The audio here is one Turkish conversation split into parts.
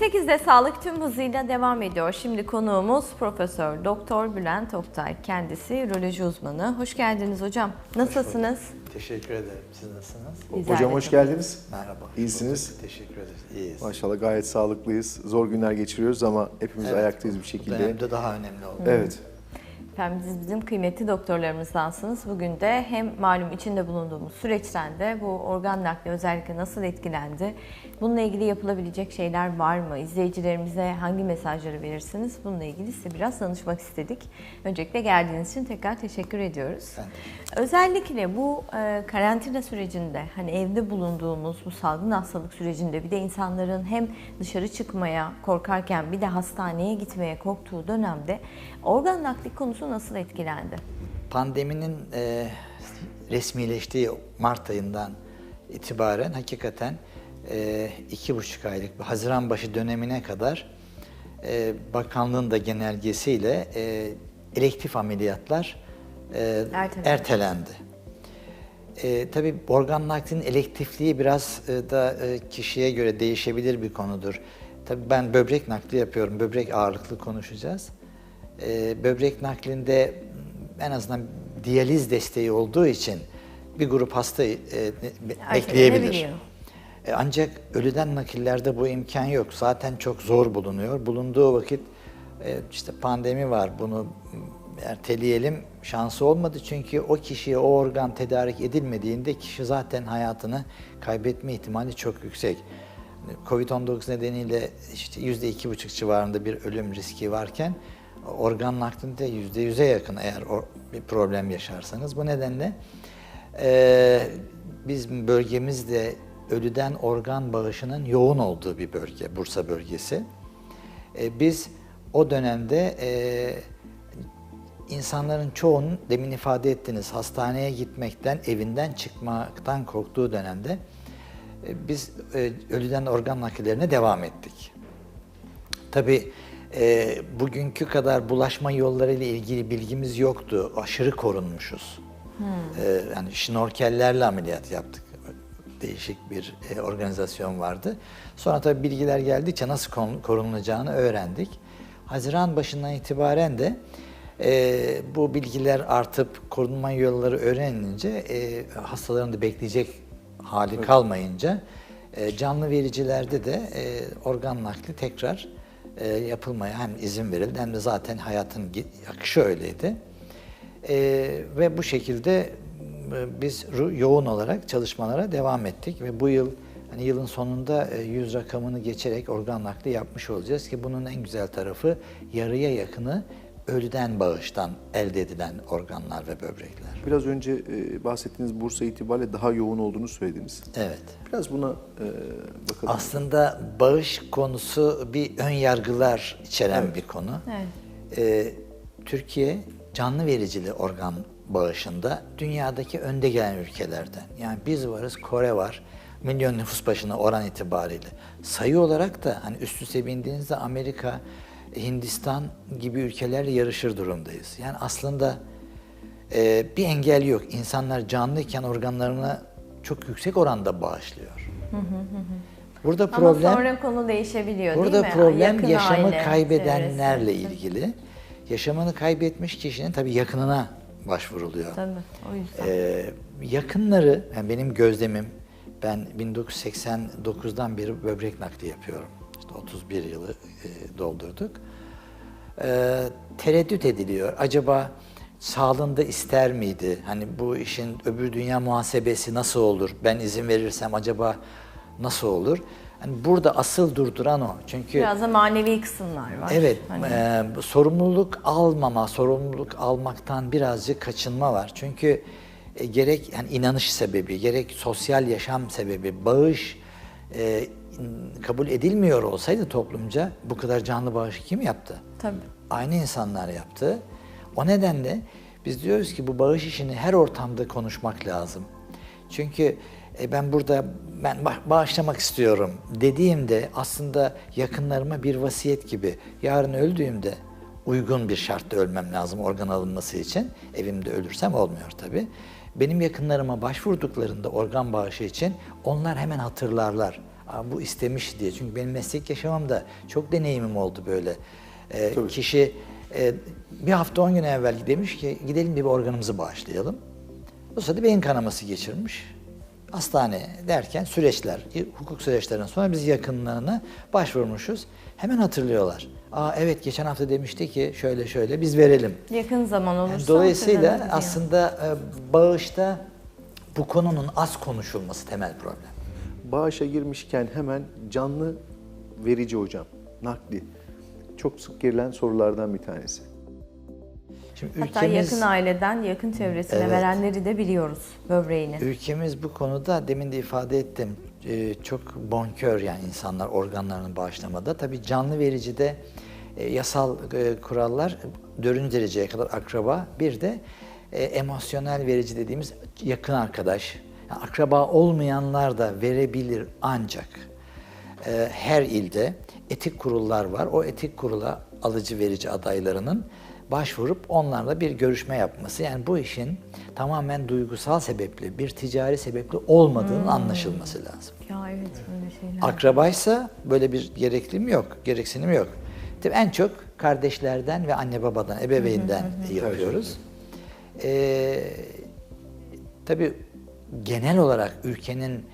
8'de sağlık tüm hızıyla devam ediyor. Şimdi konuğumuz Profesör Doktor Bülent Oktay. Kendisi üroloji uzmanı. Hoş geldiniz hocam. Nasılsınız? Teşekkür ederim. Siz nasılsınız? Bizler Hocam hoş geldiniz. Merhaba. İyisiniz. Teşekkür ederiz. İyiyiz. Maşallah gayet sağlıklıyız. Zor günler geçiriyoruz ama hepimiz Evet, ayaktayız bir Bu şekilde. dönemde daha önemli oldu. Evet. Efendim siz bizim kıymetli doktorlarımızdansınız. Bugün de hem malum içinde bulunduğumuz süreçten de bu organ nakli özellikle nasıl etkilendi? Bununla ilgili yapılabilecek şeyler var mı? İzleyicilerimize hangi mesajları verirsiniz? Bununla ilgili size biraz danışmak istedik. Öncelikle geldiğiniz için tekrar teşekkür ediyoruz. Özellikle bu e, karantina sürecinde hani evde bulunduğumuz bu salgın hastalık sürecinde bir de insanların hem dışarı çıkmaya korkarken bir de hastaneye gitmeye korktuğu dönemde organ nakli konusu nasıl etkilendi? Pandeminin e, resmileştiği Mart ayından itibaren hakikaten e, iki buçuk aylık Haziran başı dönemine kadar e, bakanlığın da genelgesiyle e, elektif ameliyatlar e, Ertelendi. ertelendi. E, tabii organ naklinin elektifliği biraz e, da e, kişiye göre değişebilir bir konudur. Tabii ben böbrek nakli yapıyorum, böbrek ağırlıklı konuşacağız. E, böbrek naklinde en azından diyaliz desteği olduğu için bir grup hasta e, be- bekleyebilir. E, ancak ölüden nakillerde bu imkan yok. Zaten çok zor bulunuyor. Bulunduğu vakit e, işte pandemi var bunu erteleyelim şansı olmadı. Çünkü o kişiye o organ tedarik edilmediğinde kişi zaten hayatını kaybetme ihtimali çok yüksek. Covid-19 nedeniyle işte yüzde iki buçuk civarında bir ölüm riski varken organ naklinde yüzde yüze yakın eğer bir problem yaşarsanız. Bu nedenle e, bizim bölgemizde ölüden organ bağışının yoğun olduğu bir bölge, Bursa bölgesi. E, biz o dönemde e, insanların çoğunun demin ifade ettiniz hastaneye gitmekten, evinden çıkmaktan korktuğu dönemde e, biz e, ölüden organ nakillerine devam ettik. Tabii e, bugünkü kadar bulaşma yolları ile ilgili bilgimiz yoktu. Aşırı korunmuşuz. E, yani şnorkellerle ameliyat yaptık. Değişik bir e, organizasyon vardı. Sonra tabii bilgiler geldikçe nasıl korunulacağını öğrendik. Haziran başından itibaren de e, bu bilgiler artıp korunma yolları öğrenilince e, hastaların da bekleyecek hali kalmayınca e, canlı vericilerde de e, organ nakli tekrar e, yapılmaya hem izin verildi hem de zaten hayatın akışı öyleydi. E, ve bu şekilde e, biz yoğun olarak çalışmalara devam ettik ve bu yıl hani yılın sonunda e, 100 rakamını geçerek organ nakli yapmış olacağız ki bunun en güzel tarafı yarıya yakını ölüden bağıştan elde edilen organlar ve böbrekler. Biraz önce e, bahsettiğiniz Bursa itibariyle daha yoğun olduğunu söylediniz. Evet. Biraz buna e, bakalım. Aslında bağış konusu bir ön yargılar içeren bir konu. Evet. Ee, Türkiye canlı vericili organ bağışında dünyadaki önde gelen ülkelerden. Yani biz varız, Kore var. Milyon nüfus başına oran itibariyle. Sayı olarak da hani üst üste bindiğinizde Amerika, Hindistan gibi ülkelerle yarışır durumdayız. Yani aslında e, bir engel yok. İnsanlar canlıyken organlarını çok yüksek oranda bağışlıyor. Burada Ama problem sonra konu değişebiliyor Burada değil mi? problem Yakın yaşamı aile, kaybedenlerle çevresi. ilgili. Yaşamını kaybetmiş kişinin tabii yakınına başvuruluyor. Tabii o yüzden. Ee, yakınları, yani benim gözlemim, ben 1989'dan beri böbrek nakli yapıyorum. İşte 31 yılı e, doldurduk. Ee, tereddüt ediliyor. Acaba sağlığında ister miydi? Hani bu işin öbür dünya muhasebesi nasıl olur? Ben izin verirsem acaba nasıl olur? Hani burada asıl durduran o. Çünkü Biraz da manevi kısımlar var. Evet, Hani- e, sorumluluk almama, sorumluluk almaktan birazcık kaçınma var. Çünkü e, gerek yani inanış sebebi, gerek sosyal yaşam sebebi, bağış e, kabul edilmiyor olsaydı toplumca bu kadar canlı bağışı kim yaptı? Tabii. Aynı insanlar yaptı. O nedenle biz diyoruz ki bu bağış işini her ortamda konuşmak lazım. Çünkü e, ben burada ben ba- bağışlamak istiyorum dediğimde aslında yakınlarıma bir vasiyet gibi yarın öldüğümde uygun bir şartta ölmem lazım organ alınması için. Evimde ölürsem olmuyor tabii. Benim yakınlarıma başvurduklarında organ bağışı için onlar hemen hatırlarlar. Bu istemiş diye. Çünkü benim meslek yaşamamda çok deneyimim oldu böyle. Tabii. kişi e, bir hafta on gün evvel demiş ki gidelim bir organımızı bağışlayalım. O sırada beyin kanaması geçirmiş. Hastane derken süreçler, hukuk süreçlerinden sonra biz yakınlarına başvurmuşuz. Hemen hatırlıyorlar. Aa evet geçen hafta demişti ki şöyle şöyle biz verelim. Yakın zaman olursa Yani dolayısıyla aslında e, bağışta bu konunun az konuşulması temel problem. Bağışa girmişken hemen canlı verici hocam, nakli. Çok sık girilen sorulardan bir tanesi. Şimdi Hatta ülkemiz yakın aileden yakın çevresine Evet. verenleri de biliyoruz böbreğini. ülkemiz bu konuda demin de ifade ettim e, çok bonkör yani insanlar organlarını bağışlamada. Tabii canlı vericide e, yasal e, kurallar dördüncü dereceye kadar akraba bir de e, emosyonel verici dediğimiz yakın arkadaş. Yani akraba olmayanlar da verebilir ancak e, her ilde etik kurullar var. O etik kurula alıcı verici adaylarının başvurup onlarla bir görüşme yapması. Yani bu işin tamamen duygusal sebepli, bir ticari sebepli olmadığının anlaşılması lazım. Ya evet böyle şeyler. Akrabaysa böyle bir gereklim yok, gereksinim yok. Tabii en çok kardeşlerden ve anne babadan, ebeveynden yapıyoruz. Ee, tabii genel olarak ülkenin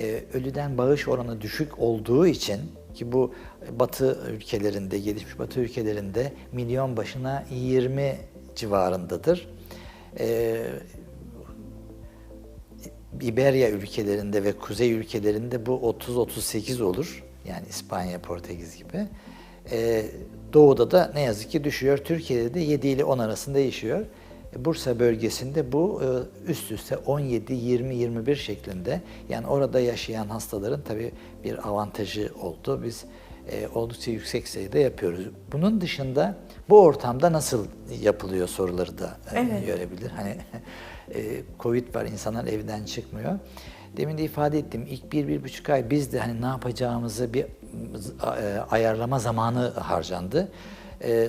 e, ölüden bağış oranı düşük olduğu için ki bu batı ülkelerinde, gelişmiş batı ülkelerinde milyon başına 20 civarındadır. Ee, İberya ülkelerinde ve kuzey ülkelerinde bu 30-38 olur. Yani İspanya, Portekiz gibi. Ee, doğuda da ne yazık ki düşüyor. Türkiye'de de 7 ile 10 arasında değişiyor. Bursa bölgesinde bu e, üst üste 17, 20, 21 şeklinde. Yani orada yaşayan hastaların tabii bir avantajı oldu. Biz e, oldukça yüksek sayıda yapıyoruz. Bunun dışında bu ortamda nasıl yapılıyor soruları da e, Evet. görebilir. Hani Covid var, insanlar evden çıkmıyor. Demin de ifade ettim, ilk bir, bir buçuk ay biz de hani ne yapacağımızı bir ayarlama zamanı harcandı.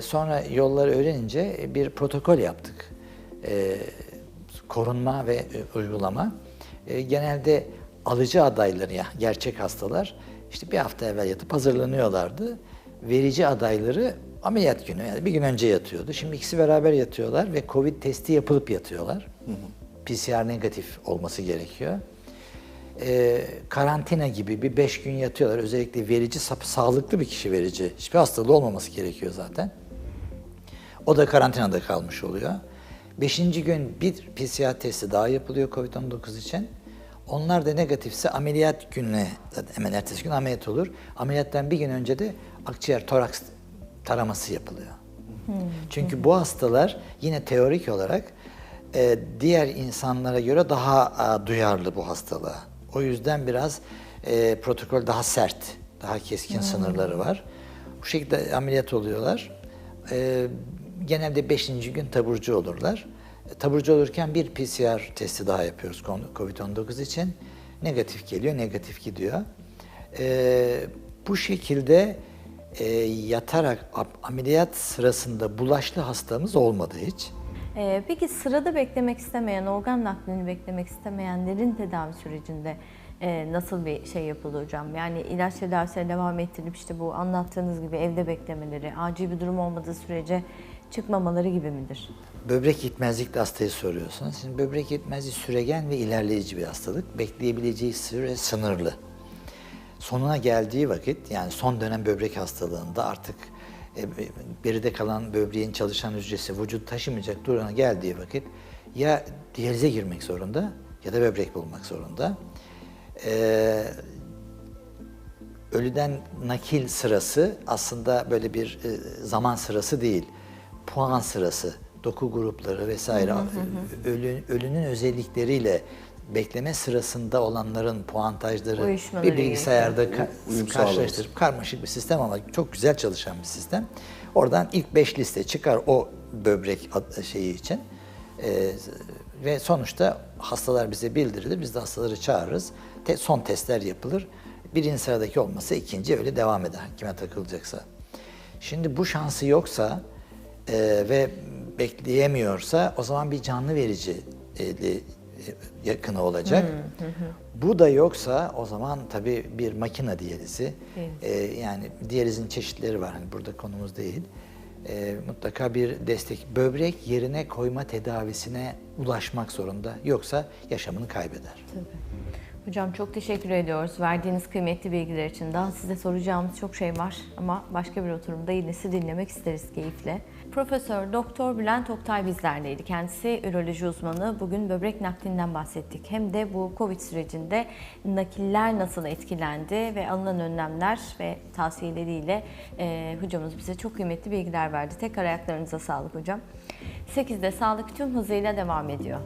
Sonra yolları öğrenince bir protokol yaptık. E, korunma ve e, uygulama. E, genelde alıcı adayları, ya gerçek hastalar işte bir hafta evvel yatıp hazırlanıyorlardı. Verici adayları ameliyat günü yani bir gün önce yatıyordu. Şimdi ikisi beraber yatıyorlar ve Covid testi yapılıp yatıyorlar. PCR negatif olması gerekiyor. Ee, karantina gibi bir beş gün yatıyorlar. Özellikle verici, sağlıklı bir kişi verici. Hiçbir hastalığı olmaması gerekiyor zaten. O da karantinada kalmış oluyor. Beşinci gün bir PCR testi daha yapılıyor COVID-19 için. Onlar da negatifse ameliyat gününe, zaten hemen ertesi gün ameliyat olur. Ameliyattan bir gün önce de akciğer toraks taraması yapılıyor. Çünkü bu hastalar yine teorik olarak e, diğer insanlara göre daha e, duyarlı bu hastalığa. O yüzden biraz e, protokol daha sert, daha keskin sınırları var. Bu şekilde ameliyat oluyorlar. E, genelde 5. gün taburcu olurlar. E, Taburcu olurken bir PCR testi daha yapıyoruz COVID-19 için. Negatif geliyor, negatif gidiyor. E, bu şekilde e, yatarak ameliyat sırasında bulaşlı hastamız olmadı hiç. Ee, peki sırada beklemek istemeyen, organ naklini beklemek istemeyenlerin tedavi sürecinde e, nasıl bir şey yapılır hocam? Yani ilaç tedavisine devam ettirip işte bu anlattığınız gibi evde beklemeleri, acil bir durum olmadığı sürece çıkmamaları gibi midir? Böbrek yetmezlikli hastayı soruyorsunuz. Şimdi böbrek yetmezliği süregen ve ilerleyici bir hastalık. Bekleyebileceği süre sınırlı. Sonuna geldiği vakit yani son dönem böbrek hastalığında artık e, geride kalan böbreğin çalışan hücresi vücut taşımayacak duruma geldiği vakit ya diyalize girmek zorunda ya da böbrek bulmak zorunda. Ee, ölüden nakil sırası aslında böyle bir e, zaman sırası değil. Puan sırası, doku grupları vesaire ölü, ölünün özellikleriyle bekleme sırasında olanların puantajları Uyuşmaları bir bilgisayarda ka- Uyum karşılaştırıp karmaşık bir sistem ama çok güzel çalışan bir sistem. Oradan ilk 5 liste çıkar o böbrek şeyi için. Ee, ve sonuçta hastalar bize bildirilir. Biz de hastaları çağırırız. Te- son testler yapılır. Birinci sıradaki olmasa ikinci öyle devam eder kime takılacaksa. Şimdi bu şansı yoksa e, ve bekleyemiyorsa o zaman bir canlı verici e, yakını olacak. Bu da yoksa o zaman tabii bir makine diyalizi. Diyaliz. E, yani diyalizin çeşitleri var. Hani burada konumuz değil. E, mutlaka bir destek böbrek yerine koyma tedavisine ulaşmak zorunda. Yoksa yaşamını kaybeder. Hocam çok teşekkür ediyoruz verdiğiniz kıymetli bilgiler için. Daha size soracağımız çok şey var ama başka bir oturumda yine sizi dinlemek isteriz keyifle. Profesör Doktor Bülent Oktay bizlerleydi. Kendisi üroloji uzmanı. Bugün böbrek naklinden bahsettik. Hem de bu Covid sürecinde nakiller nasıl etkilendi ve alınan önlemler ve tavsiyeleriyle e, hocamız bize çok kıymetli bilgiler verdi. Tekrar ayaklarınıza sağlık hocam. 8'de sağlık tüm hızıyla devam ediyor.